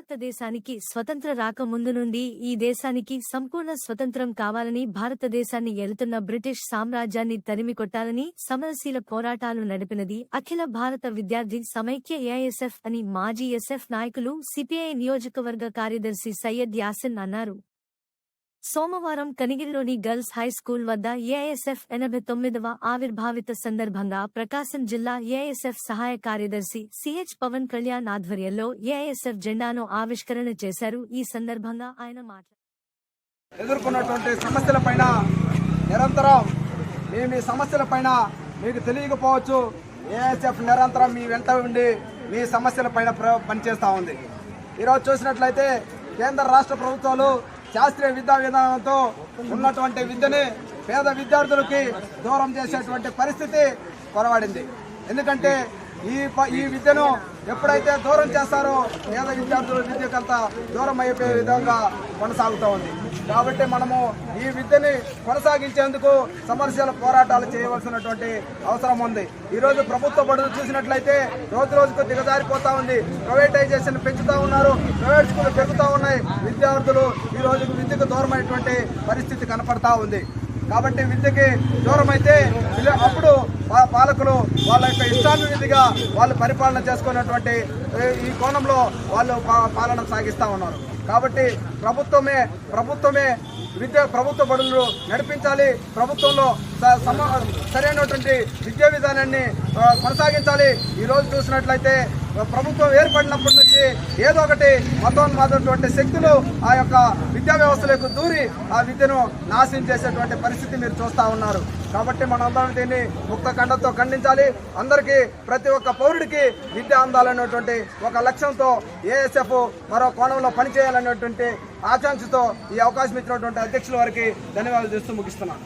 భారతదేశానికి స్వతంత్ర రాకముందు నుండి ఈ దేశానికి సంపూర్ణ స్వతంత్రం కావాలని భారతదేశాన్ని ఎలుతున్న బ్రిటిష్ సామ్రాజ్యాన్ని తరిమికొట్టాలని సమరశీల పోరాటాలు నడిపినది అఖిల భారత విద్యార్థి సమైక్య ఏఐఎస్ఎఫ్ అని మాజీ ఎస్ఎఫ్ నాయకులు సిపిఐ నియోజకవర్గ కార్యదర్శి సయ్యద్ యాసిన్ అన్నారు. సోమవారం కనిగిరిలోని గర్ల్స్ హై స్కూల్ వద్ద ఏఎస్ఎఫ్ ఎనభై తొమ్మిదవ ఆవిర్భావిత సందర్భంగా ప్రకాశం జిల్లా ఏఎస్ఎఫ్ సహాయ కార్యదర్శి సిహెచ్ పవన్ కళ్యాణ్ ఆధ్వర్యంలో ఏఎస్ఎఫ్ జెండాను ఆవిష్కరణ చేశారు. ఈ సందర్భంగా ఆయన మాట్లాడారు ఎదుర్కొన్నటువంటి సమస్యలపైన నిరంతరం మీ సమస్యల సమస్యలపైన మీకు తెలియకపోవచ్చు. ఏఎస్ఎఫ్ నిరంతరం మీ వెంట ఉండి మీ సమస్యలపైన ప్ర- పనిచేస్తూ ఉంది. ఈరోజు చూసినట్లయితే కేంద్ర రాష్ట్ర ప్రభుత్వాలు శాస్త్రీయ విద్యా విధానంతో ఉన్నటువంటి విద్యని పేద విద్యార్థులకి దూరం చేసేటువంటి పరిస్థితి కొరవడింది. ఎందుకంటే ఈ ప- ఈ విద్యను ఎప్పుడైతే దూరం చేస్తారో పేద విద్యార్థుల విద్యకంతా దూరం అయిపోయే విధంగా కొనసాగుతూ ఉంది. కాబట్టి మనము ఈ విద్యని కొనసాగించేందుకు సమస్యల పోరాటాలు చేయవలసినటువంటి అవసరం ఉంది. ఈరోజు ప్రభుత్వ బడులు చూసినట్లయితే రోజు రోజుకు దిగజారిపోతా ఉంది. ప్రైవేటైజేషన్ పెంచుతూ ఉన్నారు. ప్రైవేట్ స్కూల్ పెరుగుతూ ఉన్నాయి. విద్యార్థులు ఈ రోజు విద్యకు దూరమైనటువంటి పరిస్థితి కనపడతా ఉంది. కాబట్టి విద్యకి దూరమైతే అప్పుడు పాలకులు వాళ్ళ యొక్క ఇష్టానురీతిగా వాళ్ళు పరిపాలన చేసుకున్నటువంటి ఈ కోణంలో వాళ్ళు పాలన సాగిస్తూ ఉన్నారు. కాబట్టి ప్రభుత్వమే ప్రభుత్వమే విద్య ప్రభుత్వ బడులు నడిపించాలి. ప్రభుత్వంలో స- సరైనటువంటి విద్యా విధానాన్ని కొనసాగించాలి. ఈ రోజు చూసినట్లయితే ప్రభుత్వం ఏర్పడినప్పటి నుంచి ఏదో ఒకటి మతోన్మాదటువంటి శక్తులు ఆ యొక్క విద్యా వ్యవస్థలకు దూరి ఆ విద్యను నాశనం చేసేటువంటి పరిస్థితి మీరు చూస్తా ఉన్నారు. కాబట్టి మనందరం దీన్ని ముక్త ఖండంతో ఖండించాలి. అందరికీ ప్రతి ఒక్క పౌరుడికి విద్య అందాలనేటువంటి ఒక లక్ష్యంతో ఏఎస్ఎఫ్ మరో కోణంలో పనిచేయాలనేటువంటి ఆకాంక్షతో ఈ అవకాశం ఇచ్చినటువంటి అధ్యక్షుల వారికి ధన్యవాదాలు చేస్తూ ముగిస్తున్నాను.